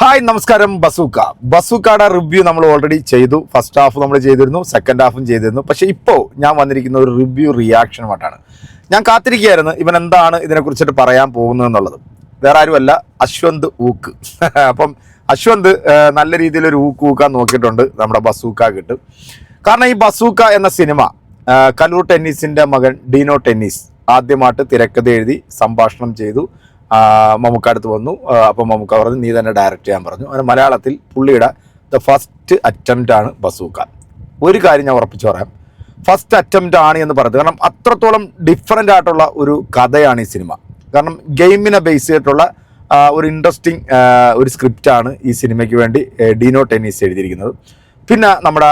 Hi നമസ്കാരം. Bazooka. ബസൂക്കയുടെ review നമ്മൾ ഓൾറെഡി ചെയ്തു. ഫസ്റ്റ് ഹാഫ് നമ്മൾ ചെയ്തിരുന്നു സെക്കൻഡ് ഹാഫും ചെയ്തിരുന്നു. പക്ഷെ ഇപ്പോൾ ഞാൻ വന്നിരിക്കുന്ന ഒരു റിവ്യൂ റിയാക്ഷനുമായിട്ടാണ് ഞാൻ കാത്തിരിക്കുകയായിരുന്നു ഇവൻ എന്താണ് ഇതിനെക്കുറിച്ചിട്ട് പറയാൻ പോകുന്നത് എന്നുള്ളത്. വേറെ ആരുമല്ല അശ്വന്ത് ഊക്ക്. അപ്പം അശ്വന്ത് നല്ല രീതിയിൽ ഒരു ഊക്ക് ഊക്കാൻ നോക്കിയിട്ടുണ്ട് നമ്മുടെ ബസൂക്ക കിട്ടും. കാരണം ഈ ബസൂക്ക എന്ന സിനിമ കലൂർ ടെന്നീസിന്റെ മകൻ ഡീനോ ടെന്നീസ് ആദ്യമായിട്ട് തിരക്കഥ എഴുതി സംഭാഷണം ചെയ്തു. മമ്മൂക്ക അടുത്ത് വന്നു. അപ്പം മമ്മൂക്ക പറഞ്ഞു നീ തന്നെ ഡയറക്റ്റ് ചെയ്യാൻ പറഞ്ഞു. അങ്ങനെ മലയാളത്തിൽ പുള്ളിയുടെ ദ ഫസ്റ്റ് അറ്റംപ്റ്റ് ആണ് ബസൂക്ക. ഒരു കാര്യം ഞാൻ ഉറപ്പിച്ചു പറയാം. ഫസ്റ്റ് അറ്റംപ്റ്റ് ആണ് എന്ന് പറയുന്നത് കാരണം അത്രത്തോളം ഡിഫറെന്റ് ആയിട്ടുള്ള ഒരു കഥയാണ് ഈ സിനിമ. കാരണം ഗെയിമിനെ ബേസ് ചെയ്തിട്ടുള്ള ഒരു ഇൻട്രസ്റ്റിംഗ് ഒരു സ്ക്രിപ്റ്റാണ് ഈ സിനിമയ്ക്ക് വേണ്ടി ഡീനോ ടെന്നീസ് എഴുതിയിരിക്കുന്നത്. പിന്നെ നമ്മുടെ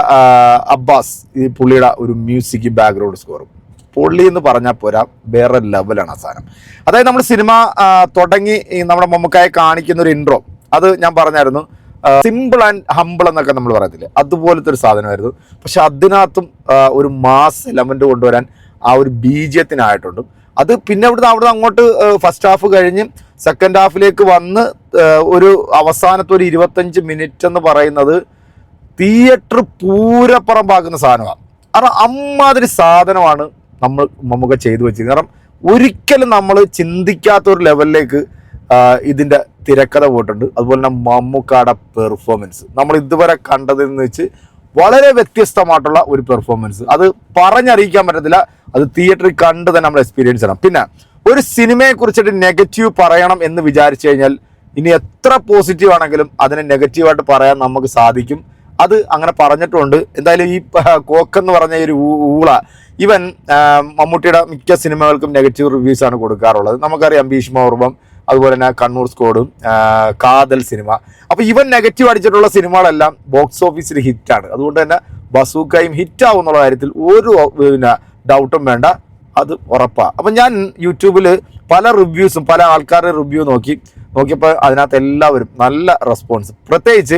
അബ്ബാസ് ഈ പുള്ളിയുടെ ഒരു മ്യൂസിക് ബാക്ക്ഗ്രൗണ്ട് സ്കോറും പുള്ളി എന്ന് പറഞ്ഞാൽ പോരാ വേറെ ലെവലാണ് ആ സാധനം. അതായത് നമ്മൾ സിനിമ തുടങ്ങി നമ്മുടെ മമ്മക്കായി കാണിക്കുന്ന ഒരു ഇൻട്രോ അത് ഞാൻ പറഞ്ഞായിരുന്നു സിമ്പിൾ ആൻഡ് ഹമ്പിൾ എന്നൊക്കെ നമ്മൾ പറയത്തില്ലേ? അതുപോലത്തെ ഒരു സാധനമായിരുന്നു. പക്ഷെ അതിനകത്തും ഒരു മാസ് എലമെന്റ് കൊണ്ടുവരാൻ ആ ഒരു ബീജത്തിനായിട്ടുണ്ട്. അത് പിന്നെ അവിടുന്ന് അവിടുന്ന് അങ്ങോട്ട് ഫസ്റ്റ് ഹാഫ് കഴിഞ്ഞ് സെക്കൻഡ് ഹാഫിലേക്ക് വന്ന് ഒരു അവസാനത്തെ ഒരു ഇരുപത്തഞ്ച് മിനിറ്റ് എന്ന് പറയുന്നത് തിയേറ്റർ പൂരപ്പുറമ്പാക്കുന്ന സാധനമാണ് കാരണം അമ്മാതിരി സാധനമാണ് നമ്മൾ നമുക്ക് ചെയ്തു വെച്ചത് കാരണം ഒരിക്കലും നമ്മൾ ചിന്തിക്കാത്ത ഒരു ലെവലിലേക്ക് ഇതിന്റെ തിരക്കഥ പോയിട്ടുണ്ട്. അതുപോലെ തന്നെ മമ്മൂക്കാടെ പെർഫോമൻസ് നമ്മൾ ഇതുവരെ കണ്ടതിൽ നിന്ന് വെച്ച് വളരെ വ്യത്യസ്തമായിട്ടുള്ള ഒരു പെർഫോമൻസ് അത് പറഞ്ഞറിയിക്കാൻ പറ്റത്തില്ല. അത് തിയേറ്ററിൽ കണ്ട് തന്നെ നമ്മൾ എക്സ്പീരിയൻസ് ചെയ്യണം. പിന്നെ ഒരു സിനിമയെ കുറിച്ചിട്ട് നെഗറ്റീവ് പറയണം എന്ന് വിചാരിച്ചു കഴിഞ്ഞാൽ ഇനി എത്ര പോസിറ്റീവ് ആണെങ്കിലും അതിനെ നെഗറ്റീവായിട്ട് പറയാൻ നമുക്ക് സാധിക്കും. അത് അങ്ങനെ പറഞ്ഞിട്ടുണ്ട്. എന്തായാലും ഈ കോക്ക് കോക്കെന്ന് പറഞ്ഞ ഒരു ഊള ഇവൻ മമ്മൂട്ടിയുടെ മിക്ക സിനിമകൾക്കും നെഗറ്റീവ് റിവ്യൂസ് ആണ് കൊടുക്കാറുള്ളത്. നമുക്കറിയാം ഭീഷ്മോർവം അതുപോലെ തന്നെ കണ്ണൂർ സ്കോഡും കാതൽ സിനിമ. അപ്പോൾ ഇവൻ നെഗറ്റീവ് അടിച്ചിട്ടുള്ള സിനിമകളെല്ലാം ബോക്സ് ഓഫീസിൽ ഹിറ്റാണ്. അതുകൊണ്ട് തന്നെ ബസൂക്കയും ഹിറ്റാവും എന്നുള്ള കാര്യത്തിൽ ഒരു പിന്നെ ഡൗട്ടും വേണ്ട. അത് ഉറപ്പാണ് അപ്പം ഞാൻ യൂട്യൂബിൽ പല റിവ്യൂസും പല ആൾക്കാരുടെ റിവ്യൂ നോക്കി നോക്കിയപ്പോൾ അതിനകത്ത് എല്ലാവരും നല്ല റെസ്പോൺസ്. പ്രത്യേകിച്ച്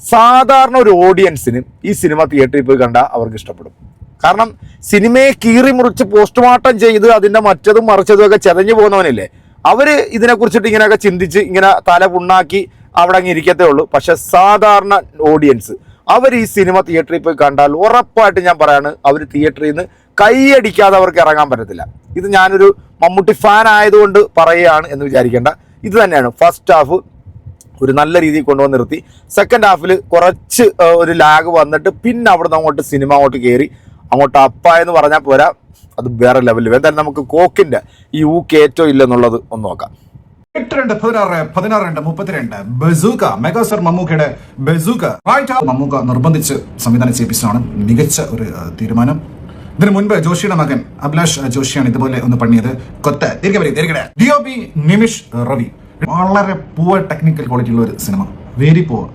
സാധാരണ ഒരു ഓഡിയൻസിന് ഈ സിനിമ തിയേറ്ററിൽ പോയി കണ്ടാൽ അവർക്ക് ഇഷ്ടപ്പെടും. കാരണം സിനിമയെ കീറി മുറിച്ച് പോസ്റ്റ്മോർട്ടം ചെയ്ത് അതിന്റെ മറ്റതും മറിച്ചതും ഒക്കെ ചെതഞ്ഞു പോകുന്നവനില്ലേ അവർ ഇതിനെക്കുറിച്ചിട്ട് ഇങ്ങനെയൊക്കെ ചിന്തിച്ച് ഇങ്ങനെ തല പുണ്ണാക്കി അവിടെ അങ്ങ് ഇരിക്കത്തേ ഉള്ളൂ. പക്ഷെ സാധാരണ ഓഡിയൻസ് അവർ ഈ സിനിമ തിയേറ്ററിൽ പോയി കണ്ടാൽ ഉറപ്പായിട്ട് ഞാൻ പറയാണ് അവർ തിയേറ്ററിൽ നിന്ന് കൈയടിക്കാതെ അവർക്ക് ഇറങ്ങാൻ പറ്റത്തില്ല. ഇത് ഞാനൊരു മമ്മൂട്ടി ഫാൻ ആയതുകൊണ്ട് പറയുകയാണ് എന്ന് വിചാരിക്കേണ്ട. ഇത് തന്നെയാണ് ഫസ്റ്റ് ഹാഫ് ഒരു നല്ല രീതിയിൽ കൊണ്ടുവന്ന് നിർത്തി. സെക്കൻഡ് ഹാഫിൽ കുറച്ച് ഒരു ലാഗ് വന്നിട്ട് പിന്നെ അവിടുന്ന് അങ്ങോട്ട് സിനിമ അങ്ങോട്ട് കയറി അങ്ങോട്ട് അപ്പ എന്ന് പറഞ്ഞാൽ പോരാ. അത് വേറെ ലെവലിൽ എന്തായാലും നമുക്ക് കോക്കിന്റെ ഈ ഊ ഏറ്റവും ഇല്ലെന്നുള്ളത് ഒന്ന് നോക്കാം. എട്ട് രണ്ട് പതിനാറ് പതിനാറ് രണ്ട് മുപ്പത്തിരണ്ട്. ബസൂക്ക മെഗാസ്റ്റർ മമ്മൂക്കയുടെ ബസൂക്ക. മമ്മൂക്ക നിർബന്ധിച്ച് സംവിധാനം ചെയ്യിപ്പിച്ചതാണ് മികച്ച ഒരു തീരുമാനം. ഇതിനു മുൻപ് ജോഷിയുടെ മകൻ അഭിലാഷ് ജോഷിയാണ് ഇതുപോലെ ഒന്ന് പണിയത്. കൊത്ത തിരികെ വരി തിരികെ ഡി നിമിഷ് റവി. വളരെ പൂവർ ടെക്നിക്കൽ ക്വാളിറ്റി ഉള്ള ഒരു സിനിമ വെരി പൂവർ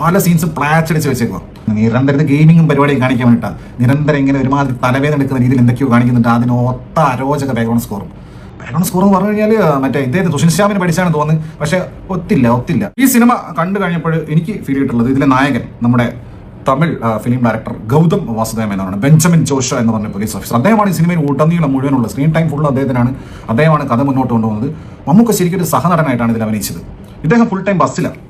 പല സീൻസും പ്ലാച്ച് അടിച്ച് വെച്ചേക്കുക നിരന്തരം ഗെയിമിങ്ങും പരിപാടിയും കാണിക്കാൻ വേണ്ടിട്ടാണ് നിരന്തരം ഇങ്ങനെ ഒരുമാതിരി തലവേദന എടുക്കുന്ന രീതിയിൽ എന്തൊക്കെയോ കാണിക്കുന്നുണ്ട്. അതിന് ഒത്ത അരോചക ബാക്ക്ഗ്രൗണ്ട് സ്കോറും ബാക്ക്ഗ്രൗണ്ട് സ്കോർ എന്ന് പറഞ്ഞു കഴിഞ്ഞാൽ മറ്റേ ഇദ്ദേഹത്തെ സുഷിൻ ശ്യാമിന് പഠിച്ചാണ് തോന്നുന്നത്. പക്ഷെ ഒത്തില്ല ഒത്തില്ല. ഈ സിനിമ കണ്ടു കഴിഞ്ഞപ്പോൾ എനിക്ക് ഫീൽ ചെയ്തിട്ടുള്ളത് ഇതിലെ നായകൻ നമ്മുടെ തമിഴ് ഫിലിം ഡയറക്ടർ ഗൗതം വാസുദേവൻ എന്നാണ്. ബെഞ്ചമിൻ ജോഷ എന്ന് പറഞ്ഞ പോലീസ് ഓഫീസർ അദ്ദേഹമാണ് ഈ സിനിമയിൽ ഉടനീളം മുഴുവനുള്ള സ്ക്രീൻ ടൈം ഫുൾ അദ്ദേഹത്തിനാണ്. അദ്ദേഹമാണ് കഥ മുന്നോട്ട് കൊണ്ടുപോകുന്നത്. മമ്മൂക്ക ശരിക്കും ഒരു സഹനടനായിട്ടാണ് ഇതിൽ അഭിനയിച്ചത്. ഇദ്ദേഹം ഫുൾ ടൈം ബസ്സിലാണ്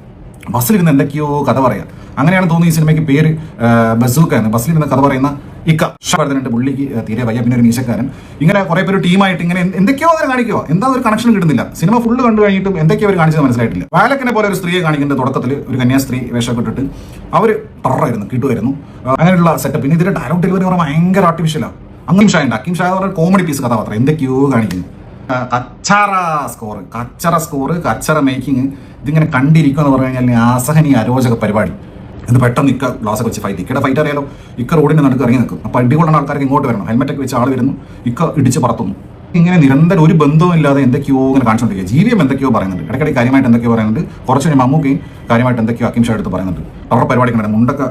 ബസ്സിലിരുന്ന് എന്തൊക്കെയോ കഥ പറയാം. അങ്ങനെയാണ് തോന്നുന്നത് ഈ സിനിമയ്ക്ക് പേര് ബസൂക്കാണ് ബസൂക്ക എന്ന്. ബസ്സിലിരുന്ന് കഥ പറയുന്ന ഇക്ക. ഷവർദ്ധനുണ്ട് പുള്ളിക്ക് തീരെ വയ്യ. പിന്നെ ഒരു മീശക്കാരൻ. ഇങ്ങനെ കുറെ പേര് ടീമായിട്ട് ഇങ്ങനെ എന്ത് എന്തൊക്കെയോ അവരെ കാണിക്കുക എന്താ ഒരു കണക്ഷൻ കിട്ടുന്നില്ല. സിനിമ ഫുള്ള് കണ്ടു കഴിഞ്ഞിട്ടും എന്തൊക്കെയോ അവർ കാണിച്ചത് മനസ്സിലായിട്ടില്ല. വാലക്കിനെ പോലെ ഒരു സ്ത്രീയെ കാണിക്കുന്ന തുടക്കത്തിൽ ഒരു കന്യാസ്ത്രീ വേഷപ്പെട്ടിട്ട് അവർ ടറായിരുന്നു കിട്ടുമായിരുന്നു. അങ്ങനെയുള്ള സെറ്റപ്പ് പിന്നെ ഇതിന്റെ ഡയലോഗ് ഡെലിവറി പറഞ്ഞാൽ ഭയങ്കര ആർട്ടിഫിഷ്യലാണ് അങ്ങനെ ഷായ ഉണ്ട് അക്കിം ഷായ പറഞ്ഞ കോമഡി പീസ് കഥാപാത്രം. എന്തൊക്കെയോ കാണിക്കുന്നു. കച്ചറ സ്കോർ കച്ചറ സ്കോർ കച്ചറ മേക്കിംഗ് ഇതിങ്ങനെ കണ്ടിരിക്കുക എന്ന് പറഞ്ഞു കഴിഞ്ഞാൽ അസഹനീയ അരോചക പരിപാടി. ഇത് പെട്ടെന്ന് ഇക്ക ഗ്ലാസ് വെച്ച് ഫൈറ്റ് ഇക്കയുടെ ഫൈറ്റ് അറിയാലോ? ഇക്ക റോഡിന്റെ നടുക്ക് ഇറങ്ങി നിൽക്കും. അപ്പോൾ അടികൊള്ളുന്ന ആൾക്കാർക്ക് ഇങ്ങോട്ട് വരണം. ഹെൽമെറ്റ് ഒക്കെ വെച്ച് ആൾ വരുന്നു. ഇക്ക ഇടിച്ച് പറത്തുന്നു. ഇങ്ങനെ നിരന്തരം ഒരു ബന്ധവുമില്ലാതെ എന്തൊക്കെയോ ഇങ്ങനെ കാണിച്ചുകൊണ്ടിരിക്കുക ജീവിയം എന്തൊക്കെയോ പറയുന്നുണ്ട്. ഇടയ്ക്കിടയ്ക്ക് കാര്യമായിട്ട് എന്തൊക്കെയോ പറയുന്നുണ്ട്. കുറച്ച് കഴിഞ്ഞ് മമ്മൂക്കയും കാര്യമായിട്ട് എന്തൊക്കെയോ അക്കിംഷ എടുത്ത് പറയുന്നുണ്ട്. അവരുടെ പരിപാടി കണ്ടത് മുണ്ടൊക്കെ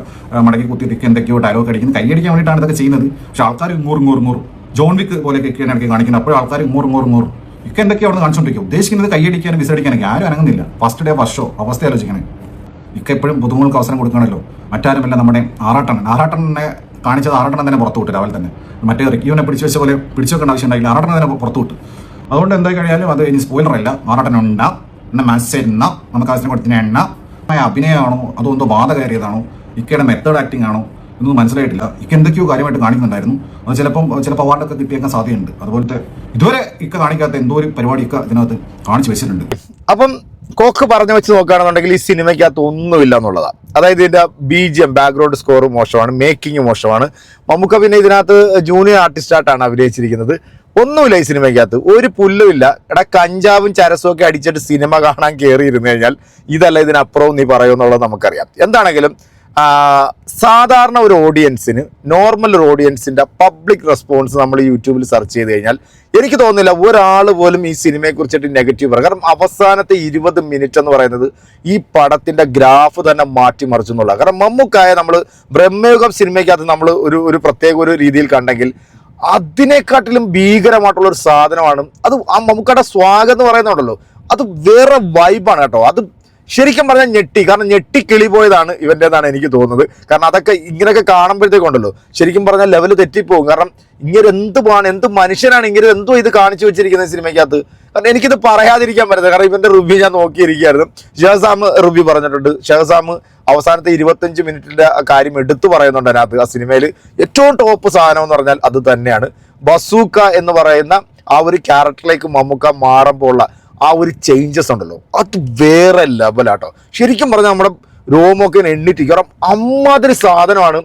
മടക്കി കുത്തിയിട്ട് ഇക്ക എന്തൊക്കെയോ ഡയലോഗ് അടിക്കുന്നത് കൈയടിക്കാൻ വേണ്ടിയിട്ടാണ് ഇതൊക്കെ ചെയ്യുന്നത്. പക്ഷേ ആൾക്കാർ ഇങ്ങോറും ഇങ്ങോറും ഇങ്ങോറും. ജോൺ വിക്ക് പോലെയൊക്കെ ഇക്കയാണ് ഇടയ്ക്ക് കാണിക്കുന്നത്. അപ്പോൾ ആൾക്കാർ ഇങ്ങോറും ഇങ്ങോറും ഇങ്ങോറും. ഇക്ക എന്തൊക്കെയോ അവിടെ കാണിച്ചുകൊണ്ടിരിക്കും ഉദ്ദേശിക്കുന്നത് കൈയടിക്കാനും വിസടിക്കാനൊക്കെ ആരും അനങ്ങുന്നില്ല. ഫസ്റ്റ് ഡേ ഫസ്റ്റ് അവസ്ഥ ആലോചിക്കണേ. ഇക്ക എപ്പോഴും പുതുമുകൾക്ക് അവസരം കൊടുക്കണമല്ലോ മറ്റാരുമല്ല നമ്മുടെ ആറാട്ടണ്ണൻ. ആറാട്ടണ്ണനെ കാണിച്ചത് ആറാട്ടണ്ണൻ തന്നെ പുറത്തു വിട്ടു രാവിലെ തന്നെ. മറ്റേ റിക്യൂവിനെ പിടിച്ചു വെച്ച പോലെ പിടിച്ചു വെക്കേണ്ട ആവശ്യം ഉണ്ടായില്ല. ആറാട്ടണ്ണൻ തന്നെ പുറത്തു വിട്ടു. അതുകൊണ്ട് എന്തായി കഴിഞ്ഞാലും അത് ഇനി സ്പോയിലറല്ല ആറാട്ടൻ ഉണ്ടാ. എന്ന എണ്ണ നമുക്ക് ആവശ്യം കൊടുത്തിന് എണ്ണ. അഭിനയമാണോ അതോ എന്തോ ബാധ കയറിയതാണോ? ഇക്കയുടെ മെത്തേഡ് ആക്ടിംഗ് ആണോ? എന്നൊന്നും മനസ്സിലായിട്ടില്ല. ഇക്ക എന്തൊക്കെയോ കാര്യമായിട്ട് കാണിക്കുന്നുണ്ടായിരുന്നു. അത് ചിലപ്പം ചിലപ്പോൾ അവാർഡൊക്കെ കിട്ടിയേക്കാൻ സാധ്യതയുണ്ട്. അതുപോലത്തെ ഇതുവരെ ഇക്ക കാണിക്കാത്ത എന്തോ ഒരു പരിപാടി ഇക്ക ഇതിനകത്ത് കാണിച്ചു വെച്ചിട്ടുണ്ട്. അപ്പം കോക്ക് പറഞ്ഞു വെച്ച് നോക്കുകയാണെന്നുണ്ടെങ്കിൽ ഈ സിനിമയ്ക്കകത്ത് ഒന്നുമില്ല എന്നുള്ളതാണ് അതായത് ഇതിന്റെ B G M background score മോശമാണ് മേക്കിംഗ് മോശമാണ്. മമ്മൂക്ക പിന്നെ ഇതിനകത്ത് ജൂനിയർ ആർട്ടിസ്റ്റായിട്ടാണ് അഭിനയിച്ചിരിക്കുന്നത്. ഒന്നുമില്ല ഈ സിനിമയ്ക്കകത്ത്. ഒരു പുല്ലുമില്ല എടാ കഞ്ചാവും ചരസും ഒക്കെ അടിച്ചിട്ട് സിനിമ കാണാൻ കയറിയിരുന്നു കഴിഞ്ഞാൽ ഇതല്ല ഇതിനപ്പുറവും നീ പറയുമെന്നുള്ളത് നമുക്കറിയാം. എന്താണെങ്കിലും സാധാരണ ഒരു ഓഡിയൻസിന് നോർമൽ ഒരു ഓഡിയൻസിന്റെ പബ്ലിക് റെസ്പോൺസ് നമ്മൾ യൂട്യൂബിൽ സെർച്ച് ചെയ്ത് കഴിഞ്ഞാൽ എനിക്ക് തോന്നുന്നില്ല ഒരാൾ പോലും ഈ സിനിമയെക്കുറിച്ചിട്ട് നെഗറ്റീവ് പറയും. കാരണം അവസാനത്തെ ഇരുപത് മിനിറ്റ് എന്ന് പറയുന്നത് ഈ പടത്തിന്റെ ഗ്രാഫ് തന്നെ മാറ്റിമറിച്ചു എന്നുള്ള കാരണം മമ്മൂക്കായ നമ്മൾ ബ്രഹ്മയുഗം സിനിമയ്ക്കകത്ത് നമ്മൾ ഒരു ഒരു പ്രത്യേക ഒരു രീതിയിൽ കണ്ടെങ്കിൽ അതിനെക്കാട്ടിലും ഭീകരമായിട്ടുള്ള ഒരു സാധനമാണ്. അത് ആ മമ്മൂക്കയുടെ സ്വാഗതം എന്ന് പറയുന്നുണ്ടല്ലോ. അത് വേറെ വൈബാണ് കേട്ടോ. അത് ശരിക്കും പറഞ്ഞാൽ ഞെട്ടി. കാരണം ഞെട്ടി കിളി പോയതാണ് ഇവന്റെതാണ് എനിക്ക് തോന്നുന്നത്. കാരണം അതൊക്കെ ഇങ്ങനെയൊക്കെ കാണുമ്പോഴത്തേക്കുണ്ടല്ലോ ശരിക്കും പറഞ്ഞാൽ ലെവൽ തെറ്റിപ്പോകും. കാരണം ഇങ്ങനെ എന്തുമാണ് എന്ത് മനുഷ്യനാണ് ഇങ്ങനെ എന്തോ ഇത് കാണിച്ചു വെച്ചിരിക്കുന്നത് സിനിമയ്ക്കകത്ത്? കാരണം എനിക്കിത് പറയാതിരിക്കാൻ പറ്റുന്നത് കാരണം ഇവന്റെ റിവ്യൂ ഞാൻ നോക്കിയിരിക്കുകയായിരുന്നു. ഷഹസാം റിവ്യൂ പറഞ്ഞിട്ടുണ്ട്. ഷഹസാം അവസാനത്തെ ഇരുപത്തഞ്ച് മിനിറ്റിന്റെ കാര്യം എടുത്തു പറയുന്നുണ്ട് അതിനകത്ത്. ആ സിനിമയിൽ ഏറ്റവും ടോപ്പ് സാധനം എന്ന് പറഞ്ഞാൽ അത് തന്നെയാണ്. ബസൂക്ക എന്ന് പറയുന്ന ആ ഒരു ക്യാരക്ടറിലേക്ക് മമ്മൂക്ക മാറുമ്പോൾ ഉള്ള ആ ഒരു ചേഞ്ചസ് ഉണ്ടല്ലോ. അത് വേറെ ലെവലാട്ടോ ശരിക്കും പറഞ്ഞാൽ നമ്മുടെ രോമൊക്കെ എണ്ണിട്ട് കാരണം അമ്മാതിരി സാധനമാണ്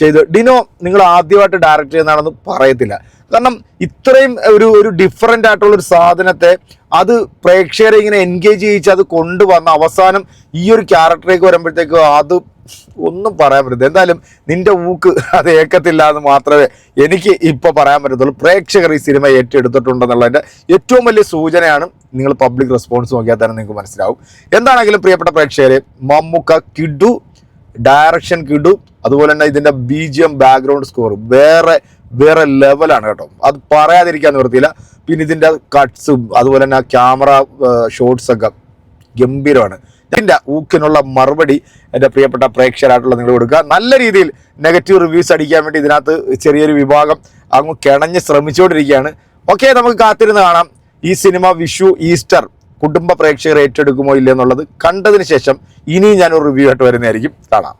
ചെയ്ത് ഡിനോ നിങ്ങൾ ആദ്യമായിട്ട് ഡയറക്റ്റ് ചെയ്യുന്നതാണെന്ന് പറയത്തില്ല. കാരണം ഇത്രയും ഒരു ഒരു ഡിഫറെന്റ് ആയിട്ടുള്ള ഒരു സാധനത്തെ അത് പ്രേക്ഷകരെ ഇങ്ങനെ എൻഗേജ് ചെയ്യിച്ച് അത് കൊണ്ടുവന്ന അവസാനം ഈ ഒരു ക്യാരക്ടറിലേക്ക് വരുമ്പോഴത്തേക്ക് അത് ഒന്നും പറയാൻ പറ്റില്ല എന്തായാലും നിന്റെ ഊക്ക് അത് ഏക്കത്തില്ല എന്ന് മാത്രമേ എനിക്ക് ഇപ്പൊ പറയാൻ പറ്റത്തുള്ളൂ. പ്രേക്ഷകർ ഈ സിനിമ ഏറ്റെടുത്തിട്ടുണ്ടെന്നുള്ളതിന്റെ ഏറ്റവും വലിയ സൂചനയാണ് നിങ്ങൾ പബ്ലിക് റെസ്പോൺസ് നോക്കിയാൽ തന്നെ നിങ്ങൾക്ക് മനസ്സിലാവും. എന്താണെങ്കിലും പ്രിയപ്പെട്ട പ്രേക്ഷകരെ മമ്മുക്ക കിഡു ഡയറക്ഷൻ കിഡു അതുപോലെ തന്നെ ഇതിന്റെ B G M background score വേറെ വേറെ ലെവലാണ് കേട്ടോ. അത് പറയാതിരിക്കാൻ നിവൃത്തിയില്ല. പിന്നെ ഇതിന്റെ കട്ട്സും അതുപോലെ തന്നെ ക്യാമറ ഷോട്ട്സ് ഒക്കെ ഗംഭീരമാണ്. ഇതിന്റെ ഊക്കിനുള്ള മറുപടി എന്റെ പ്രിയപ്പെട്ട പ്രേക്ഷകരായിട്ടുള്ള നിങ്ങൾ കൊടുക്കുക. നല്ല രീതിയിൽ നെഗറ്റീവ് റിവ്യൂസ് അടിക്കാൻ വേണ്ടി ഇതിനകത്ത് ചെറിയൊരു വിഭാഗം അങ്ങ് കിണഞ്ഞ് ശ്രമിച്ചുകൊണ്ടിരിക്കുകയാണ്. ഓക്കെ നമുക്ക് കാത്തിരുന്ന് കാണാം. ഈ സിനിമ വിഷു ഈസ്റ്റർ കുടുംബ പ്രേക്ഷകർ ഏറ്റെടുക്കുമോ ഇല്ലെന്നുള്ളത് കണ്ടതിന് ശേഷം ഇനിയും ഞാനൊരു റിവ്യൂ ആയിട്ട് വരുന്നതായിരിക്കും. കാണാം.